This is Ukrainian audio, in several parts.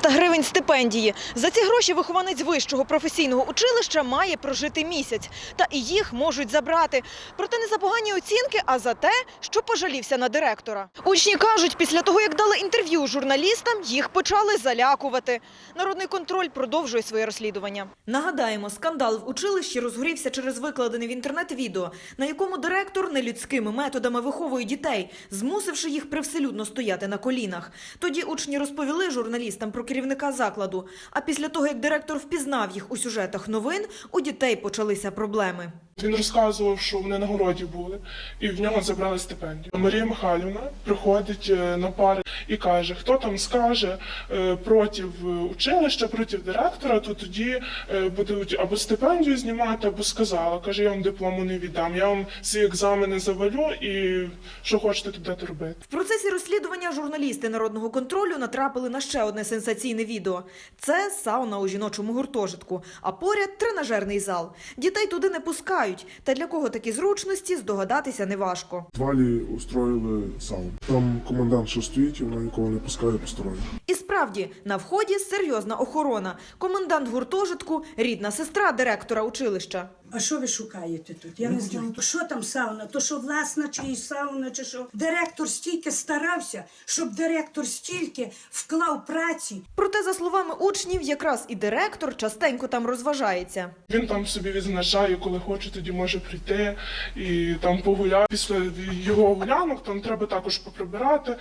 300 гривень стипендії. За ці гроші вихованець вищого професійного училища має прожити місяць. Та і їх можуть забрати. Проте не за погані оцінки, а за те, що пожалівся на директора. Учні кажуть, після того, як дали інтерв'ю журналістам, їх почали залякувати. Народний контроль продовжує своє розслідування. Нагадаємо, скандал в училищі розгорівся через викладене в інтернет відео, на якому директор нелюдськими методами виховує дітей, змусивши їх привселюдно стояти на колінах. Тоді учні розповіли журналістам про керівника закладу. А після того, як директор впізнав їх у сюжетах новин, у дітей почалися проблеми. Він розказував, що вони на городі були, і в нього забрали стипендію. Марія Михайлівна приходить е, на пари і каже: хто там скаже е, проти училища, проти директора, то тоді е, будуть або стипендію знімати, або сказала. Каже, я вам диплому не віддам, я вам всі екзамени завалю і що хочете туди робити. В процесі розслідування журналісти народного контролю натрапили на ще одне сенсаційне відео. Це сауна у жіночому гуртожитку, а поряд тренажерний зал. Дітей туди не пускають. Та для кого такі зручності здогадатися неважко. Валі устроїли сауну. Там комендант що стоїть, і вона нікого не пускає посторонніх. І справді на вході серйозна охорона. Комендант гуртожитку, рідна сестра директора училища. А що ви шукаєте тут? Я не знаю. Що там сауна? То що власна чи сауна, чи що? Директор стільки старався, щоб директор стільки вклав праці. Проте, за словами учнів, якраз і директор частенько там розважається. Він там собі відзначає, коли хоче, тоді може прийти і там погуляти. Після його гулянок там треба також поприбирати.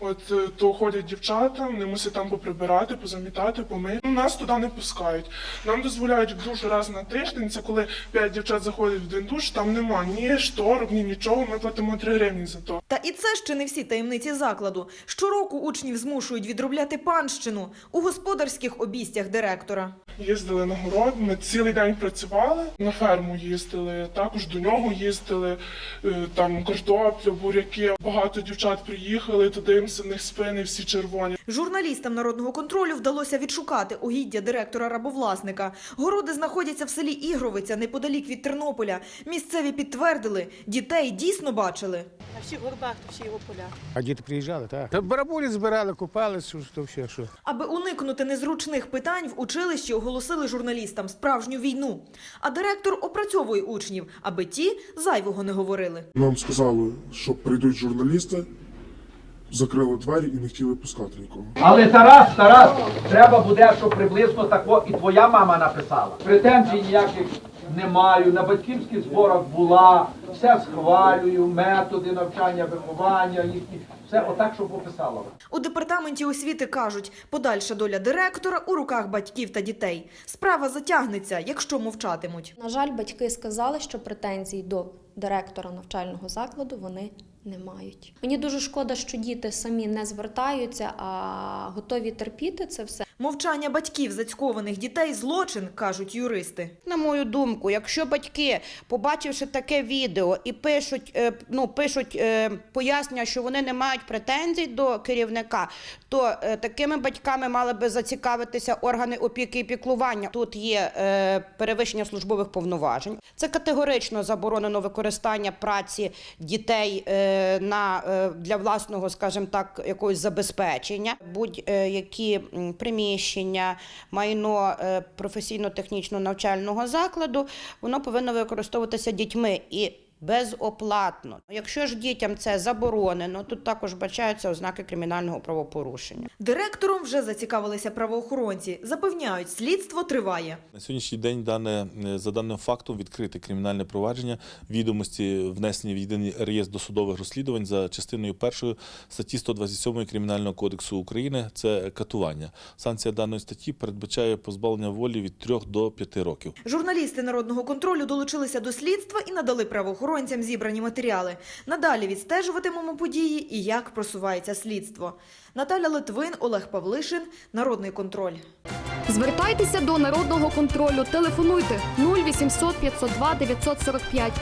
От е, то ходять дівчата, вони мусять там поприбирати, позамітати, помити. Ну, Нас туди не пускають. Нам дозволяють в душ раз на тиждень. Це коли п'ять дівчат заходять в один душ, там нема ні шторок, ні нічого. Ми платимо 3 гривні за то. Та і це ще не всі таємниці закладу. Щороку учнів змушують відробляти панщину у господарських обійстях директора. Їздили на город, ми цілий день працювали, на ферму їздили, також до нього їздили, е, там картоплю, буряки. Багато дівчат приїхали, туди їм в них спини всі червоні. Журналістам народного контролю вдалося відшукати угіддя директора рабовласника. Городи знаходяться в селі Ігровиця, неподалік від Тернополя. Місцеві підтвердили, дітей дійсно бачили. На всіх горбах, то всі його поля. А діти приїжджали, так. Та барабулі збирали, купались, то все, що. Аби уникнути незручних питань, в училищі оголосили журналістам справжню війну. А директор опрацьовує учнів, аби ті зайвого не говорили. Нам сказали, що прийдуть журналісти, закрили двері і не хотіли пускати нікого. Але Тарас, Тарас, треба буде, щоб приблизно тако і твоя мама написала. Претензій ніяких не маю. На батьківських зборах була, все схвалюю, методи навчання, виховання, їхні, все отак, щоб описала. У департаменті освіти кажуть, подальша доля директора у руках батьків та дітей. Справа затягнеться, якщо мовчатимуть. На жаль, батьки сказали, що претензій до директора навчального закладу вони не мають. Мені дуже шкода, що діти самі не звертаються, а готові терпіти це все. Мовчання батьків зацькованих дітей злочин, кажуть юристи. На мою думку, якщо батьки, побачивши таке відео і пишуть, е, ну, пишуть е, пояснення, що вони не мають претензій до керівника, то е, такими батьками мали би зацікавитися органи опіки і піклування. Тут є перевищення службових повноважень. Це категорично заборонено використання праці дітей на, для власного, скажімо так, якогось забезпечення. Будь-які м, приміщення, майно е, професійно-технічного навчального закладу, воно повинно використовуватися дітьми. І безоплатно. Якщо ж дітям це заборонено, тут також бачаються ознаки кримінального правопорушення. Директором вже зацікавилися правоохоронці. Запевняють, слідство триває. На сьогоднішній день дане, е, за даним фактом відкрите кримінальне провадження, відомості внесені в єдиний реєстр досудових розслідувань за частиною першої статті 127 Кримінального кодексу України це катування. Санкція даної статті передбачає позбавлення волі від 3 до 5 років. Журналісти народного контролю долучилися до слідства і надали правоохоронцям зібрані матеріали. Надалі відстежуватимемо події і як просувається слідство. Наталя Литвин, Олег Павлишин, Народний контроль. Звертайтеся до народного контролю. Телефонуйте 0800 502 945